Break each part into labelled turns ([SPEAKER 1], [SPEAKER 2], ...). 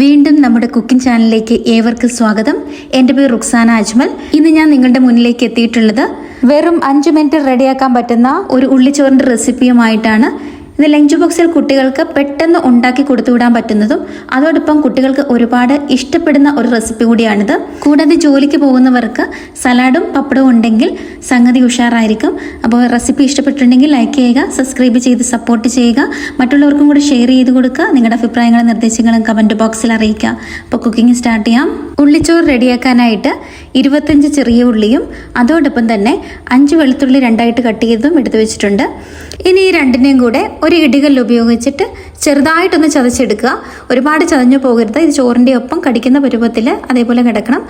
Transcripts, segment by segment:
[SPEAKER 1] വീണ്ടും നമ്മുടെ കുക്കിംഗ് ചാനലിലേക്ക് ഏവർക്കും സ്വാഗതം. എന്റെ പേര് റുക്സാന അജ്മൽ. ഇന്ന് ഞാൻ നിങ്ങളുടെ മുന്നിലേക്ക് എത്തിയിട്ടുള്ളത് വെറും അഞ്ച് മിനിറ്റ് റെഡിയാക്കാൻ പറ്റുന്ന ഒരു ഉള്ളിച്ചോറിന്റെ റെസിപ്പിയുമായിട്ടാണ് ഇത് ലഞ്ച് ബോക്സിൽ കുട്ടികൾക്ക് പെട്ടെന്ന് ഉണ്ടാക്കി കൊടുത്തുവിടാൻ പറ്റുന്നതും അതോടൊപ്പം കുട്ടികൾക്ക് ഒരുപാട് ഇഷ്ടപ്പെടുന്ന ഒരു റെസിപ്പി കൂടിയാണിത്. കൂടാതെ ജോലിക്ക് പോകുന്നവർക്ക് സലാഡും പപ്പടവും ഉണ്ടെങ്കിൽ സംഗതി ഉഷാറായിരിക്കും. അപ്പോൾ റെസിപ്പി ഇഷ്ടപ്പെട്ടിട്ടുണ്ടെങ്കിൽ ലൈക്ക് ചെയ്യുക സബ്സ്ക്രൈബ് ചെയ്ത് സപ്പോർട്ട് ചെയ്യുക. മറ്റുള്ളവർക്കും കൂടി ഷെയർ ചെയ്ത് കൊടുക്കുക. നിങ്ങളുടെ അഭിപ്രായങ്ങളും നിർദ്ദേശങ്ങളും കമന്റ് ബോക്സിൽ അറിയിക്കുക. അപ്പോൾ കുക്കിംഗ് സ്റ്റാർട്ട് ചെയ്യാം. ഉള്ളിച്ചോറ് റെഡിയാക്കാനായിട്ട് ഇരുപത്തഞ്ച് ചെറിയ ഉള്ളിയും അതോടൊപ്പം തന്നെ അഞ്ച് വെളുത്തുള്ളി രണ്ടായിട്ട് കട്ട് ചെയ്തതും എടുത്തു വെച്ചിട്ടുണ്ട്. ഇനി ഈ രണ്ടിനെയും കൂടെ ഒരു ഇടികല്ല് ഉപയോഗിച്ചിട്ട് ചെറുതായിട്ടൊന്ന് ചതച്ചെടുക്കുക. ഒരുപാട് ചതഞ്ഞു പോകരുത്. ഇത് ചോറിന്റെ ഒപ്പം കടിക്കുന്ന പരുവത്തിൽ അതേപോലെ കിടക്കണം.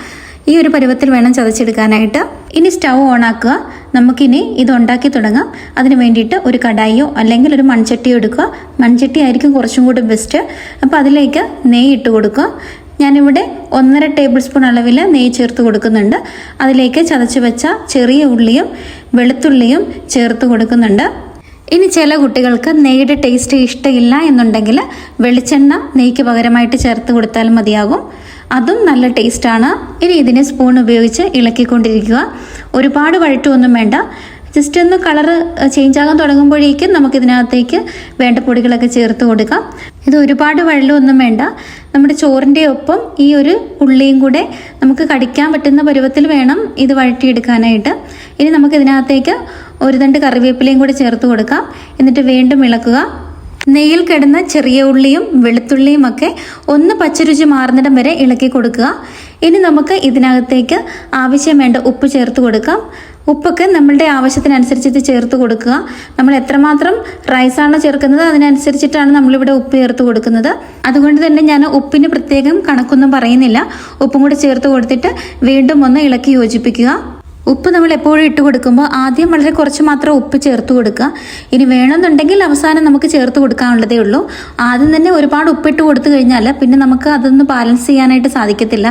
[SPEAKER 1] ഈ ഒരു പരുവത്തിൽ വേണം ചതച്ചെടുക്കാനായിട്ട്. ഇനി സ്റ്റൗ ആക്കുക. നമുക്കിനി ഇത് ഉണ്ടാക്കി തുടങ്ങാം. അതിന് വേണ്ടിയിട്ട് ഒരു കടായിയോ അല്ലെങ്കിൽ ഒരു മൺചട്ടിയോ എടുക്കുക. മൺചട്ടി ആയിരിക്കും കുറച്ചും കൂടി ബെസ്റ്റ് അപ്പോൾ അതിലേക്ക് നെയ്യ് ഇട്ട് കൊടുക്കുക. ഞാനിവിടെ ഒന്നര ടേബിൾ സ്പൂൺ അളവിൽ നെയ്യ് ചേർത്ത് കൊടുക്കുന്നുണ്ട്. അതിലേക്ക് ചതച്ച് വെച്ച ചെറിയ ഉള്ളിയും വെളുത്തുള്ളിയും ചേർത്ത് കൊടുക്കുന്നുണ്ട്. ഇനി ചില കുട്ടികൾക്ക് നെയ്യുടെ ടേസ്റ്റ് ഇഷ്ടമില്ല എന്നുണ്ടെങ്കിൽ വെളിച്ചെണ്ണ നെയ്ക്ക് പകരമായിട്ട് ചേർത്ത് കൊടുത്താൽ മതിയാകും. അതും നല്ല ടേസ്റ്റാണ് ഇനി ഇതിനെ സ്പൂൺ ഉപയോഗിച്ച് ഇളക്കിക്കൊണ്ടിരിക്കുക. ഒരുപാട് വഴറ്റൊന്നും വേണ്ട. ജസ്റ്റ് ഒന്ന് കളറ് ചേഞ്ച് ആകാൻ തുടങ്ങുമ്പോഴേക്കും നമുക്ക് ഇതിനകത്തേക്ക് വേണ്ട പൊടികളൊക്കെ ചേർത്ത് കൊടുക്കാം. ഇത് ഒരുപാട് വെള്ളമൊന്നും വേണ്ട. നമ്മുടെ ചോറിന്റെ ഒപ്പം ഈ ഒരു ഉള്ളിയും കൂടെ നമുക്ക് കടിക്കാൻ പറ്റുന്ന പരുവത്തിൽ വേണം ഇത് വഴറ്റിയെടുക്കാനായിട്ട്. ഇനി നമുക്ക് ഇതിനകത്തേക്ക് ഒരു തണ്ട് കറിവേപ്പിലയും കൂടി ചേർത്ത് കൊടുക്കാം. എന്നിട്ട് വീണ്ടും ഇളക്കുക. നെയ്യിൽ കിടന്ന ചെറിയ ഉള്ളിയും വെളുത്തുള്ളിയും ഒക്കെ ഒന്ന് പച്ചരുചി മാറുന്നിടം വരെ ഇളക്കി കൊടുക്കുക. ഇനി നമുക്ക് ഇതിനകത്തേക്ക് ആവശ്യം വേണ്ട ഉപ്പ് ചേർത്ത് കൊടുക്കാം. ഉപ്പൊക്കെ നമ്മളുടെ ആവശ്യത്തിനനുസരിച്ചിട്ട് ചേർത്ത് കൊടുക്കുക. നമ്മൾ എത്രമാത്രം റൈസാണോ ചേർക്കുന്നത് അതിനനുസരിച്ചിട്ടാണ് നമ്മളിവിടെ ഉപ്പ് ചേർത്ത് കൊടുക്കുന്നത്. അതുകൊണ്ട് തന്നെ ഞാൻ ഉപ്പിന് പ്രത്യേകം കണക്കൊന്നും പറയുന്നില്ല. ഉപ്പും കൂടെ ചേർത്ത് കൊടുത്തിട്ട് വീണ്ടും ഒന്ന് ഇളക്കി യോജിപ്പിക്കുക. ഉപ്പ് നമ്മൾ എപ്പോഴും ഇട്ട് കൊടുക്കുമ്പോൾ ആദ്യം വളരെ കുറച്ച് മാത്രം ഉപ്പ് ചേർത്ത് കൊടുക്കുക. ഇനി വേണമെന്നുണ്ടെങ്കിൽ അവസാനം നമുക്ക് ചേർത്ത് കൊടുക്കാനുള്ളതേ ഉള്ളൂ. ആദ്യം തന്നെ ഒരുപാട് ഉപ്പിട്ട് കൊടുത്തു കഴിഞ്ഞാൽ പിന്നെ നമുക്ക് അതൊന്ന് ബാലൻസ് ചെയ്യാനായിട്ട് സാധിക്കത്തില്ല.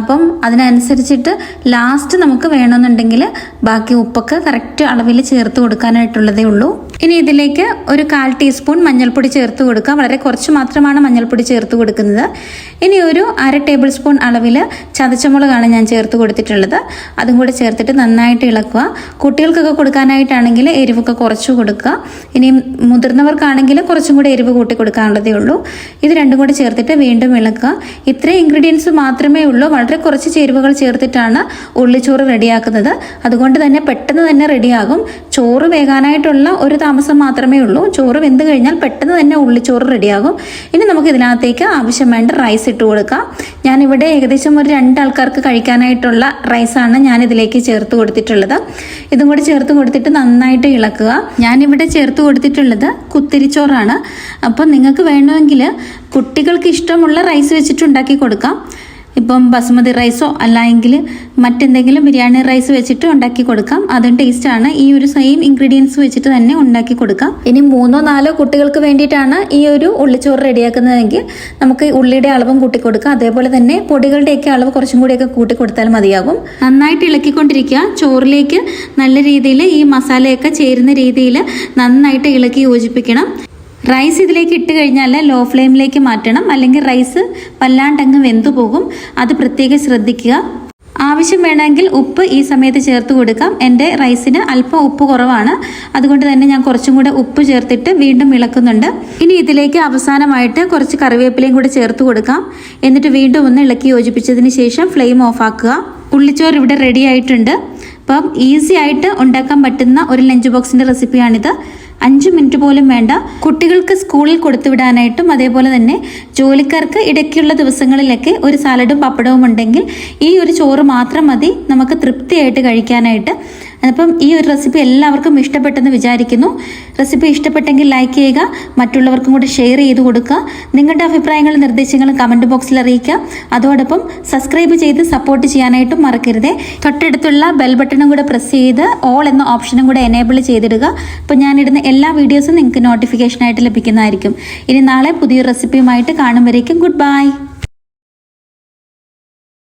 [SPEAKER 1] അപ്പം അതിനനുസരിച്ചിട്ട് ലാസ്റ്റ് നമുക്ക് വേണമെന്നുണ്ടെങ്കിൽ ബാക്കി ഉപ്പൊക്കെ കറക്റ്റ് അളവിൽ ചേർത്ത് കൊടുക്കാനായിട്ടുള്ളതേ ഉള്ളൂ. ഇനി ഇതിലേക്ക് ഒരു കാൽ ടീസ്പൂൺ മഞ്ഞൾപ്പൊടി ചേർത്ത് കൊടുക്കുക. വളരെ കുറച്ച് മാത്രമാണ് മഞ്ഞൾപ്പൊടി ചേർത്ത് കൊടുക്കുന്നത്. ഇനി ഒരു അര ടേബിൾ സ്പൂൺ അളവിൽ ചതച്ചമുളകാണ് ഞാൻ ചേർത്ത് കൊടുത്തിട്ടുള്ളത്. അതും കൂടെ ചേർത്തിട്ട് നന്നായിട്ട് ഇളക്കുക. കുട്ടികൾക്കൊക്കെ കൊടുക്കാനായിട്ടാണെങ്കിൽ എരിവൊക്കെ കുറച്ച് കൊടുക്കുക. ഇനി മുതിർന്നവർക്കാണെങ്കിൽ കുറച്ചും കൂടി എരിവ് കൂട്ടി കൊടുക്കാനുള്ളതേ ഉള്ളൂ. ഇത് രണ്ടും കൂടി ചേർത്തിട്ട് വീണ്ടും ഇളക്കുക. ഇത്രയും ഇൻഗ്രീഡിയൻസ് മാത്രമേ ഉള്ളൂ. വളരെ കുറച്ച് ചേരുവകൾ ചേർത്തിട്ടാണ് ഉള്ളിച്ചോറ് റെഡിയാക്കുന്നത്. അതുകൊണ്ട് തന്നെ പെട്ടെന്ന് തന്നെ റെഡിയാകും. ചോറ് വേകാനായിട്ടുള്ള ഒരു മാത്രമേ ഉള്ളൂ. ചോറ് വെന്ത് കഴിഞ്ഞാൽ പെട്ടെന്ന് തന്നെ ഉള്ളിച്ചോറ് റെഡിയാകും. ഇനി നമുക്ക് ഇതിനകത്തേക്ക് ആവശ്യം വേണ്ട റൈസ് ഇട്ട് കൊടുക്കാം. ഞാനിവിടെ ഏകദേശം ഒരു രണ്ട് ആൾക്കാർക്ക് കഴിക്കാനായിട്ടുള്ള റൈസാണ് ഞാൻ ഇതിലേക്ക് ചേർത്ത് കൊടുത്തിട്ടുള്ളത്. ഇതും കൂടി ചേർത്ത് കൊടുത്തിട്ട് നന്നായിട്ട് ഇളക്കുക. ഞാനിവിടെ ചേർത്ത് കൊടുത്തിട്ടുള്ളത് കുത്തിരിച്ചോറാണ്. അപ്പം നിങ്ങൾക്ക് വേണമെങ്കിൽ കുട്ടികൾക്ക് ഇഷ്ടമുള്ള റൈസ് വെച്ചിട്ട് ഉണ്ടാക്കി കൊടുക്കാം. ഇപ്പം ബസുമതി റൈസോ അല്ലെങ്കിൽ മറ്റെന്തെങ്കിലും ബിരിയാണി റൈസ് വെച്ചിട്ട് ഉണ്ടാക്കി കൊടുക്കാം. അതും ടേസ്റ്റാണ് ഈ ഒരു സെയിം ഇൻഗ്രീഡിയൻസ് വെച്ചിട്ട് തന്നെ ഉണ്ടാക്കി കൊടുക്കാം. ഇനി മൂന്നോ നാലോ കുട്ടികൾക്ക് വേണ്ടിയിട്ടാണ് ഈ ഒരു ഉള്ളിച്ചോറ് റെഡിയാക്കുന്നതെങ്കിൽ നമുക്ക് ഉള്ളിയുടെ അളവും കൂട്ടി കൊടുക്കാം. അതേപോലെ തന്നെ പൊടികളുടെയൊക്കെ അളവ് കുറച്ചും കൂടിയൊക്കെ കൂട്ടി കൊടുത്താൽ മതിയാകും. നന്നായിട്ട് ഇളക്കിക്കൊണ്ടിരിക്കുക. ചോറിലേക്ക് നല്ല രീതിയിൽ ഈ മസാലയൊക്കെ ചേരുന്ന രീതിയിൽ നന്നായിട്ട് ഇളക്കി യോജിപ്പിക്കണം. റൈസ് ഇതിലേക്ക് ഇട്ട് കഴിഞ്ഞാൽ ലോ ഫ്ലെയിമിലേക്ക് മാറ്റണം. അല്ലെങ്കിൽ റൈസ് വല്ലാണ്ടങ്ങ് വെന്തു പോകും. അത് പ്രത്യേകം ശ്രദ്ധിക്കുക. ആവശ്യം വേണമെങ്കിൽ ഉപ്പ് ഈ സമയത്ത് ചേർത്ത് കൊടുക്കാം. എന്റെ റൈസിന് അല്പം ഉപ്പ് കുറവാണ്. അതുകൊണ്ട് തന്നെ ഞാൻ കുറച്ചും കൂടെ ഉപ്പ് ചേർത്തിട്ട് വീണ്ടും ഇളക്കുന്നുണ്ട്. ഇനി ഇതിലേക്ക് അവസാനമായിട്ട് കുറച്ച് കറിവേപ്പിലയും കൂടെ ചേർത്ത് കൊടുക്കാം. എന്നിട്ട് വീണ്ടും ഒന്ന് ഇളക്കി യോജിപ്പിച്ചതിന് ശേഷം ഫ്ലെയിം ഓഫ് ആക്കുക. ഉള്ളിച്ചോറ് ഇവിടെ റെഡി ആയിട്ടുണ്ട്. അപ്പം ഈസി ആയിട്ട് ഉണ്ടാക്കാൻ പറ്റുന്ന ഒരു ലഞ്ച് ബോക്സിന്റെ റെസിപ്പിയാണിത് അഞ്ച് മിനിറ്റ് പോലും വേണ്ട. കുട്ടികൾക്ക് സ്കൂളിൽ കൊടുത്തുവിടാനായിട്ടും അതേപോലെ തന്നെ ജോലിക്കാർക്ക് ഇടയ്ക്കുള്ള ദിവസങ്ങളിലൊക്കെ ഒരു സാലഡും പപ്പടവും ഉണ്ടെങ്കിൽ ഈ ഒരു ചോറ് മാത്രം മതി. നമുക്ക് തൃപ്തിയായിട്ട് കഴിക്കാനായിട്ട്. അപ്പം ഈ ഒരു റെസിപ്പി എല്ലാവർക്കും ഇഷ്ടപ്പെട്ടെന്ന് വിചാരിക്കുന്നു. റെസിപ്പി ഇഷ്ടപ്പെട്ടെങ്കിൽ ലൈക്ക് ചെയ്യുക മറ്റുള്ളവർക്കും കൂടി ഷെയർ ചെയ്ത് കൊടുക്കുക. നിങ്ങളുടെ അഭിപ്രായങ്ങളും നിർദ്ദേശങ്ങളും കമന്റ് ബോക്സിൽ അറിയിക്കുക. അതോടൊപ്പം സബ്സ്ക്രൈബ് ചെയ്ത് സപ്പോർട്ട് ചെയ്യാനായിട്ടും മറക്കരുതേ. തൊട്ടടുത്തുള്ള ബെൽ ബട്ടണും കൂടെ പ്രസ് ചെയ്ത് ഓൾ എന്ന ഓപ്ഷനും കൂടെ എനേബിൾ ചെയ്തിടുക. അപ്പോൾ ഞാനിടുന്ന എല്ലാ വീഡിയോസും നിങ്ങൾക്ക് നോട്ടിഫിക്കേഷനായിട്ട് ലഭിക്കുന്നതായിരിക്കും. ഇനി നാളെ പുതിയൊരു റെസിപ്പിയുമായിട്ട് കാണുമ്പോഴേക്കും ഗുഡ് ബൈ